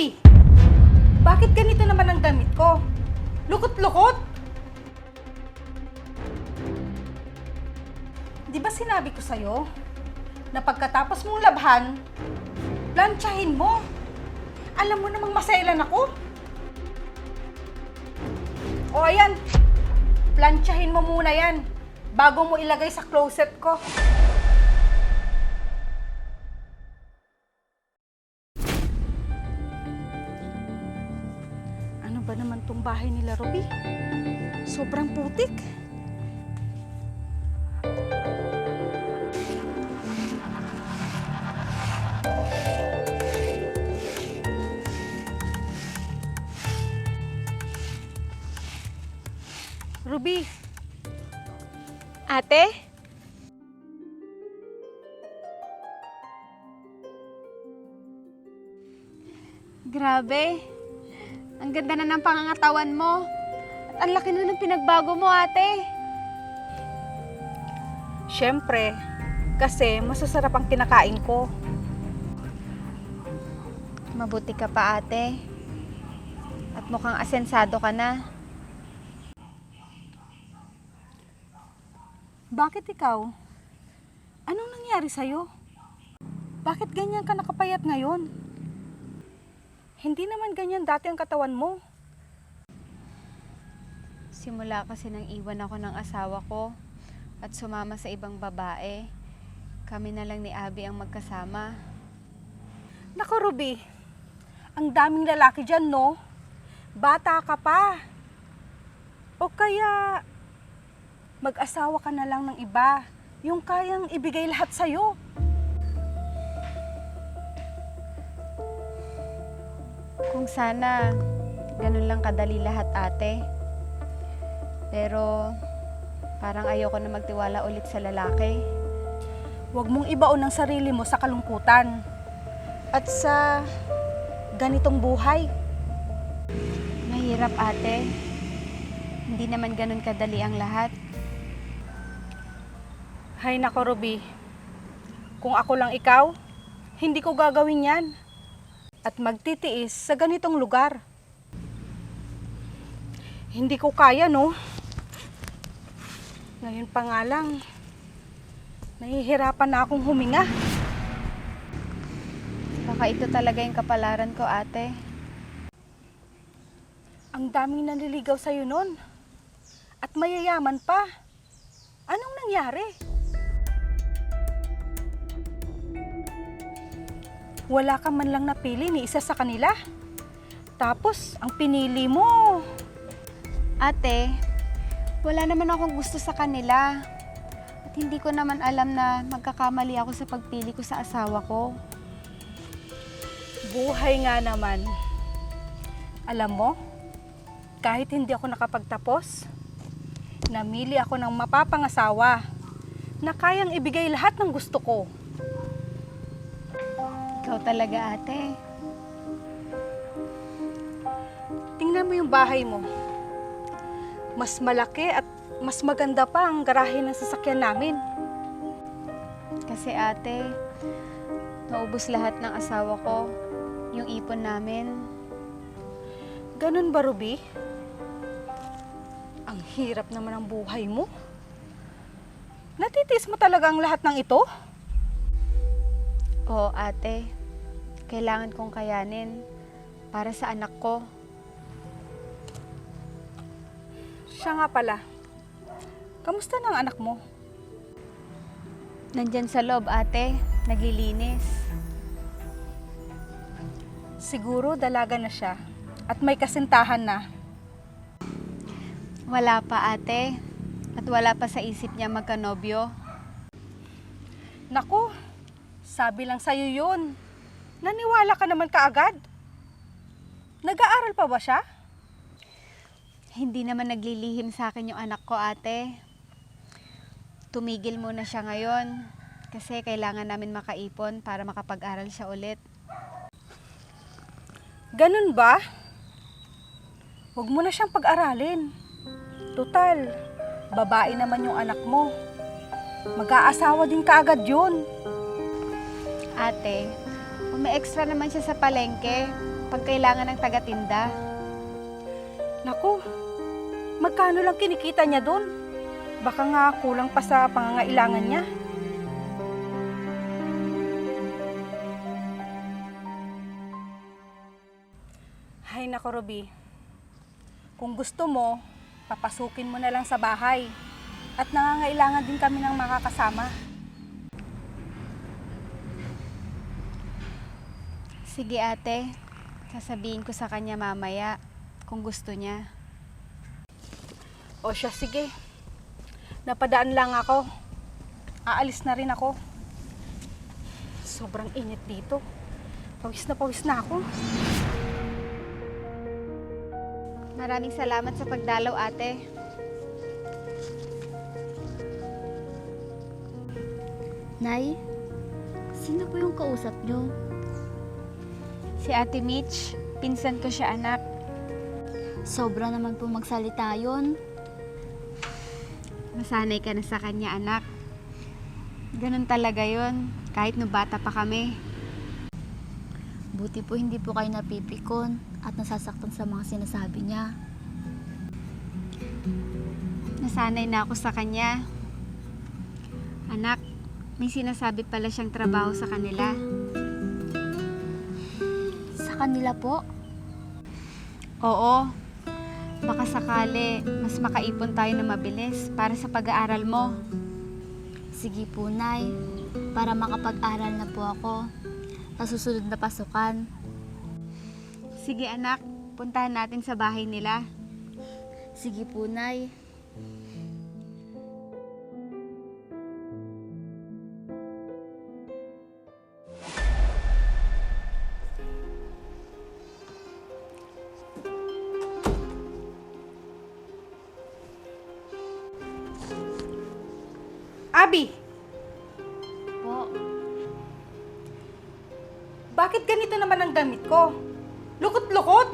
Abby! Bakit ganito naman ang damit ko? Lukot-lukot! Di ba sinabi ko sa'yo na pagkatapos mong labhan, plantsahin mo? Alam mo namang masailan ako. O ayan, plantsahin mo muna yan bago mo ilagay sa closet ko. Bahay nila, Ruby? Sobrang putik. Ruby, Ate? Grabe. Ang ganda na ng pangangatawan mo. At ang laki na ng pinagbago mo, ate. syempre, kasi masasarap ang kinakain ko. Mabuti ka pa, ate. At mukhang asensado ka na. Bakit ikaw? Anong nangyari sa'yo? Bakit ganyan ka nakapayat ngayon? Hindi naman ganyan dati ang katawan mo. Simula kasi nang iwan ako ng asawa ko at sumama sa ibang babae, kami na lang ni Abby ang magkasama. Naku, Ruby. Ang daming lalaki dyan, no? Bata ka pa. O kaya, mag-asawa ka na lang ng iba. Yung kayang ibigay lahat sa'yo. Kung sana, ganun lang kadali lahat ate. Pero, parang ayoko na magtiwala ulit sa lalaki. Huwag mong ibaon ang sarili mo sa kalungkutan. At sa ganitong buhay. Mahirap ate. Hindi naman ganun kadali ang lahat. Hay nako, Ruby. Kung ako lang ikaw, hindi ko gagawin yan. At magtitiis sa ganitong lugar. Hindi ko kaya, no? Ngayon pa nga lang, nahihirapan na akong huminga. Baka ito talaga yung kapalaran ko ate. Ang daming nanliligaw sa'yo nun. At mayayaman pa. Anong nangyari? Wala ka man lang napili ni isa sa kanila. Tapos, ang pinili mo, Ate, wala naman akong gusto sa kanila. At hindi ko naman alam na magkakamali ako sa pagpili ko sa asawa ko. buhay nga naman. Alam mo, kahit hindi ako nakapagtapos, namili ako ng mapapangasawa na kayang ibigay lahat ng gusto ko. Ikaw talaga ate. Tingnan mo yung bahay mo. Mas malaki at mas maganda pa ang garahe ng sasakyan namin. Kasi ate, naubos lahat ng asawa ko, yung ipon namin. Ganun ba, Ruby? Ang hirap naman ang buhay mo. Natitiis mo talaga ang lahat ng ito? Oo ate, kailangan kong kayanin para sa anak ko. Siya nga pala. Kamusta ng anak mo? Nandyan sa loob ate, naglilinis. Siguro dalaga na siya at may kasintahan na. Wala pa ate, at wala pa sa isip niya magkanobyo. Naku, sabi lang sa'yo yun. Naniwala ka naman kaagad. Nag-aaral pa ba siya? Hindi naman naglilihim sa akin yung anak ko, ate. Tumigil muna siya ngayon kasi kailangan namin makaipon para makapag-aral siya ulit. Ganun ba? Huwag mo na siyang pag-aralin. Total, babae naman yung anak mo. Mag-aasawa din kaagad yun. Ate, may extra naman siya sa palengke, pag kailangan ng tagatinda. Naku, magkano lang kinikita niya doon? Baka nga kulang pa sa pangangailangan niya. Hay nako, Ruby. Kung gusto mo, papasukin mo na lang sa bahay. At nangangailangan din kami ng makakasama. Sige ate, sasabihin ko sa kanya mamaya kung gusto niya. O siya, sige. Napadaan lang ako. Aalis na rin ako. Sobrang init dito. Pawis na pawis na ako. Maraming salamat sa pagdalaw ate. Nay, sino po yung kausap nyo? Si Ate Mitch, pinsan ko siya anak. Sobra naman po magsalita yon. Masanay ka na sa kanya anak. Ganun talaga yon kahit no bata pa kami. Buti po hindi po kayo napipikon at nasasaktan sa mga sinasabi niya. Nasanay na ako sa kanya. Anak, may sinasabi pala siyang trabaho sa kanila. Kanila po, Oo. Baka sakali, mas makaipon tayo na mabilis para sa pag-aaral mo. sige po Nay, para makapag-aral na po ako sa susunod na pasukan. Sige anak, puntahan natin sa bahay nila. Sige po Nay. Abi, Po, bakit ganito naman ang damit ko? Lukot-lukot!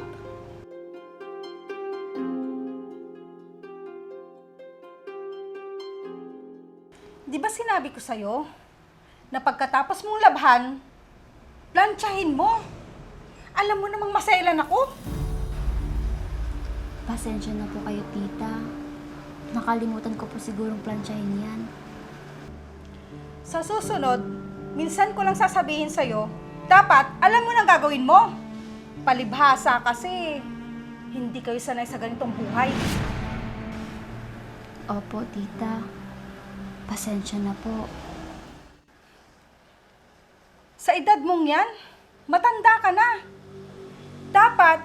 Di ba sinabi ko sa'yo na pagkatapos mong labhan, plantsahin mo? Alam mo namang masailan ako. pasensya na po kayo tita. Nakalimutan ko po sigurong plansyahin yan. Sa susunod, minsan ko lang sasabihin sa'yo, dapat alam mo nang gagawin mo. Palibhasa kasi hindi kayo sanay sa ganitong buhay. Opo tita, pasensya na po. Sa edad mong yan, matanda ka na. Dapat,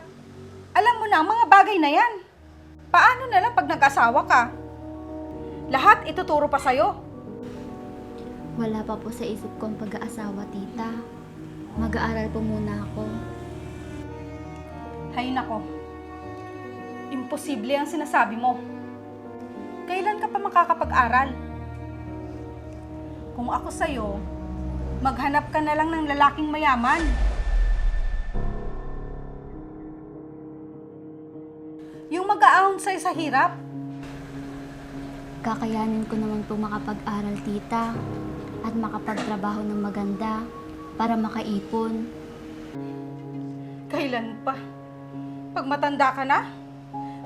alam mo na ang mga bagay na yan. Paano na lang pag nag-asawa ka? Lahat ituturo pa sa'yo. Wala pa po sa isip ko ang pag-aasawa, tita. Mag-aaral po muna ako. Hay nako, imposible ang sinasabi mo. Kailan ka pa makakapag-aral? Kung ako sa'yo, maghanap ka na lang ng lalaking mayaman. Yung mag-aahon sa'yo sa hirap. Kakayanin ko naman po makapag-aral, tita. At makapagtrabaho ng maganda para makaipon. Kailan pa? Pag matanda ka na?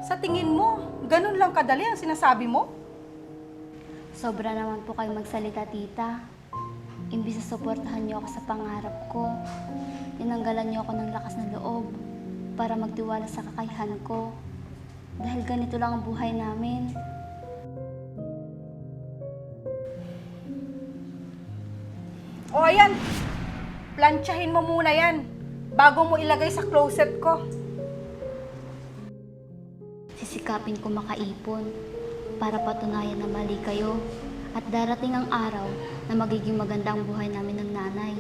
Sa tingin mo, ganun lang kadali ang sinasabi mo? Sobra naman po kayo magsalita, tita. Imbis na suportahan niyo ako sa pangarap ko, tinanggalan niyo ako ng lakas ng loob para magtiwala sa kakayahan ko. Dahil ganito lang ang buhay namin. O ayan, plantsahin mo muna yan bago mo ilagay sa closet ko. Sisikapin ko makaipon para patunayan na mali kayo at darating ang araw na magiging maganda ang buhay namin ng nanay.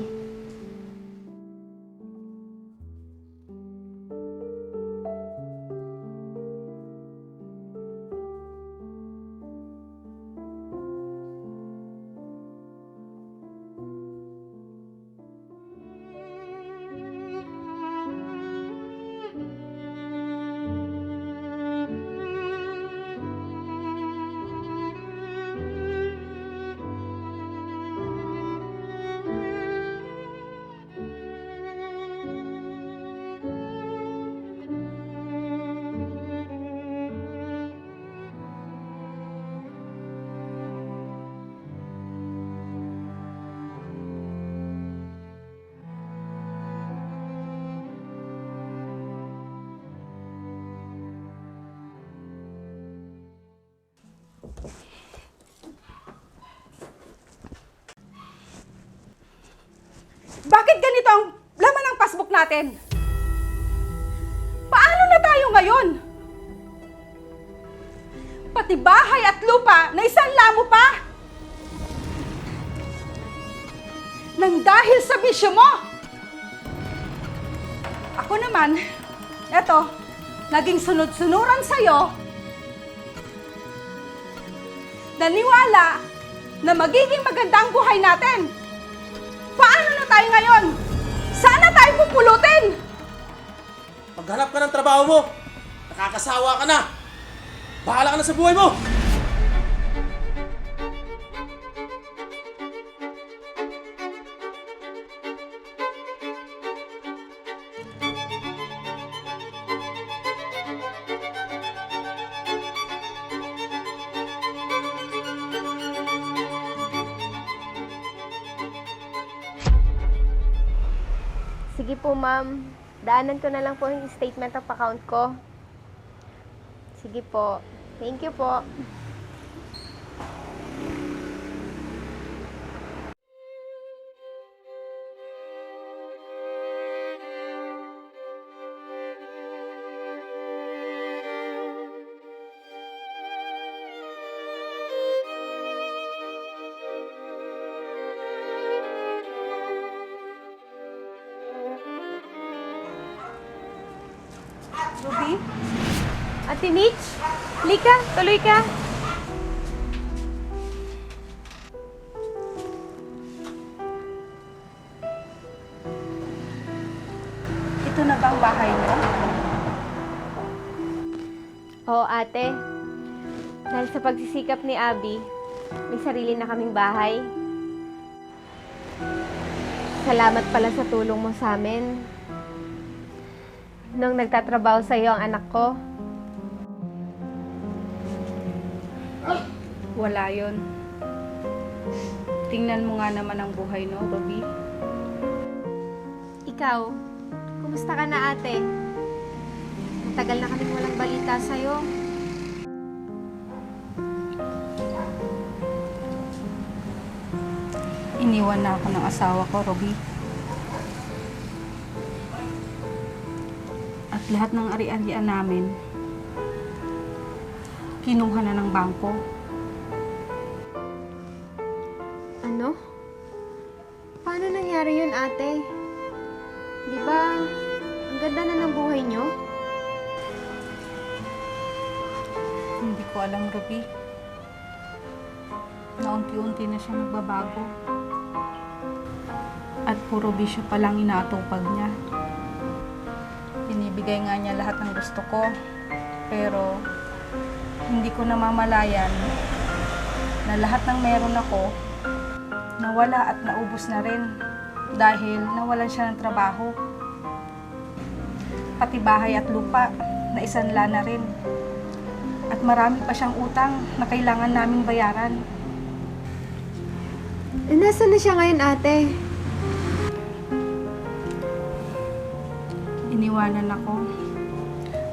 Natin? Paano na tayo ngayon? Pati bahay at lupa na isang lamo pa. Nang dahil sa bisyo mo. Ako naman, eto, naging sunod-sunuran sa'yo. Naniwala na magiging maganda ang buhay natin. Paano na tayo ngayon? Sana tayo pupulutin! Maghanap ka ng trabaho mo. Nakakasawa ka na. Bahala ka na sa buhay mo. Sige po, ma'am. Daanan ko na lang po yung statement of account ko. Sige po. Thank you po. Ate Mitch, lika, tuloy ka. ito na bang bahay mo? Oo, ate. Dahil sa pagsisikap ni Abby, may sarili na kaming bahay. Salamat pala sa tulong mo sa amin. Nung nagtatrabaho sa iyo ang anak ko, Wala yon. Tingnan mo nga naman ang buhay, no, Ruby? ikaw, kumusta ka na ate? Matagal na kaming walang balita sa'yo. Iniwan na ako ng asawa ko, Ruby. At lahat ng ari-arian namin, kinuha na ng bangko. Ate? Di ba, ang ganda na ng buhay nyo? Hindi ko alam, Ruby. Naunti-unti na siya nagbabago. At puro bisyo pa lang inaatupag niya. Binibigay nga niya lahat ng gusto ko. Pero, hindi ko namamalayan na lahat ng meron ako, nawala at naubos na rin dahil nawalan siya ng trabaho. Pati bahay at lupa, naisanla na rin. At marami pa siyang utang na kailangan naming bayaran. Eh, nasaan na siya ngayon, ate? Iniwanan ako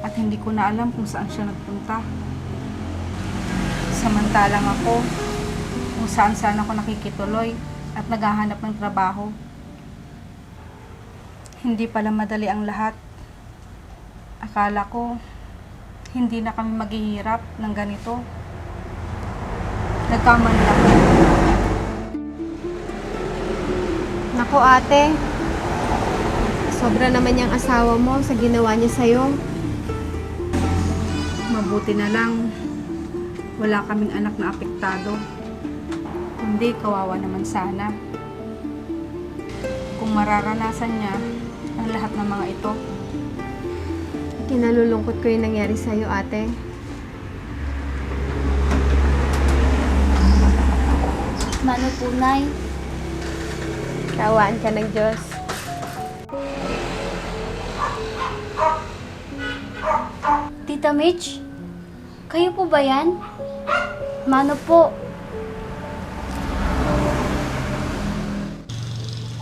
at hindi ko na alam kung saan siya nagpunta. Samantalang ako, kung saan saan ako nakikituloy at naghahanap ng trabaho. Hindi pala madali ang lahat. Akala ko, hindi na kami maghihirap ng ganito. Nagkamali ako. Nako, ate. Sobra naman yung asawa mo sa ginawa niya sa'yo. Mabuti na lang, wala kaming anak na apektado. Kundi kawawa naman sana. Kung mararanasan niya ang lahat ng mga ito, Kinalulungkot ko yung nangyari sa'yo, ate. Mano po, Nay? Kawaan ka ng Diyos. Tita Mitch? Kayo po ba yan? Mano po?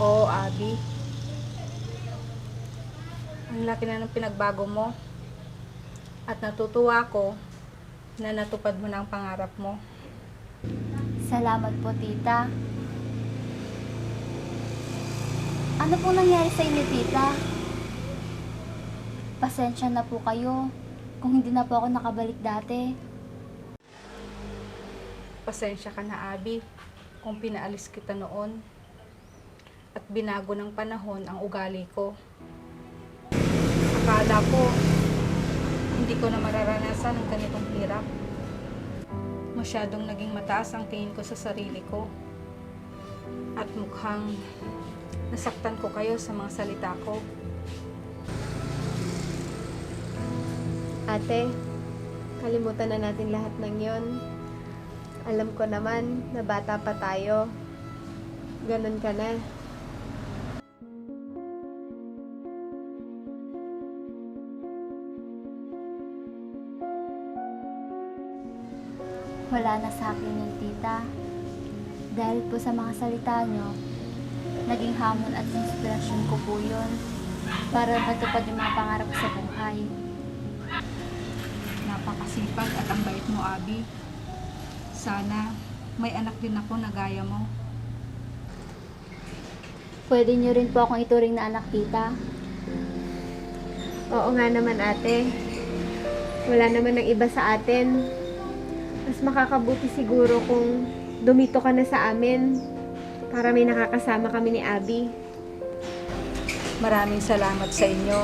Oo, Abby. Ang laki na ng pinagbago mo. At natutuwa ko na natupad mo na ang pangarap mo. Salamat po, tita. Ano pong nangyari sa inyo, tita? Pasensya na po kayo kung hindi na po ako nakabalik dati. Pasensya ka na, Abi, kung pinaalis kita noon at binago ng panahon ang ugali ko. Akala ko, hindi ko na mararanasan ang ganitong hirap. Masyadong naging mataas ang tingin ko sa sarili ko. At mukhang nasaktan ko kayo sa mga salita ko. Ate, kalimutan na natin lahat ng yon. Alam ko naman na bata pa tayo. Ganon ka na. Wala na sa akin yung tita. Dahil po sa mga salita nyo, naging hamon at inspirasyon ko po yun para matupad yung mga pangarap sa buhay. Napakasipag at ang bait mo, Abi. Sana may anak din ako na gaya mo. Pwede nyo rin po akong ituring na anak tita. Oo nga naman ate. Wala naman ng iba sa atin. Mas makakabuti siguro kung dumito ka na sa amin para may nakakasama kami ni Abby. Maraming salamat sa inyo,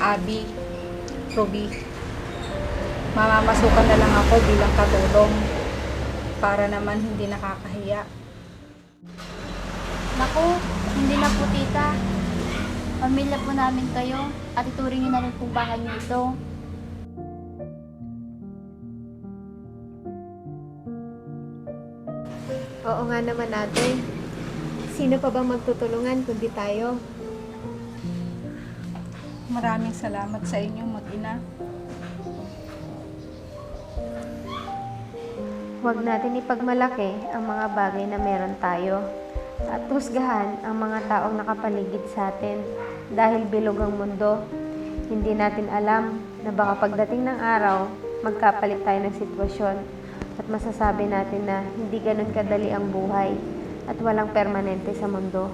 Abi, Ruby. Mamamasukan na lang ako bilang katulong para naman hindi nakakahiya. Naku, hindi na po tita. Pamilya po namin kayo at ituring nyo na rin po bahay nyo ito. Oo nga naman ate. Sino pa bang magtutulungan kundi tayo? Maraming salamat sa inyo, mag-ina. Huwag natin ipagmalaki ang mga bagay na meron tayo at husgahan ang mga taong nakapaligid sa atin dahil bilog ang mundo. Hindi natin alam na baka pagdating ng araw, magkapalit tayo ng sitwasyon at masasabi natin na hindi ganun kadali ang buhay at walang permanente sa mundo.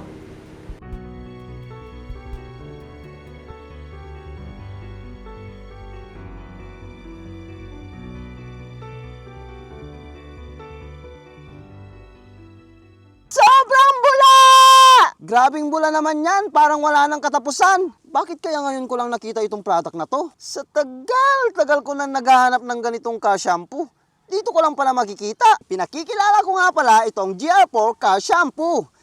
Sobrang bula! Grabing bula naman yan, parang wala nang katapusan. Bakit kaya ngayon ko lang nakita itong product na to? Sa tagal-tagal ko na naghahanap ng ganitong ka shampoo. Dito ko lang pala makikita. Pinakikilala ko nga pala itong GR4 Car Shampoo.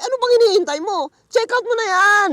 ano bang hinihintay mo? Check out mo na yan!